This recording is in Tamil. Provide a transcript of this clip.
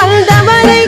வந்தவரை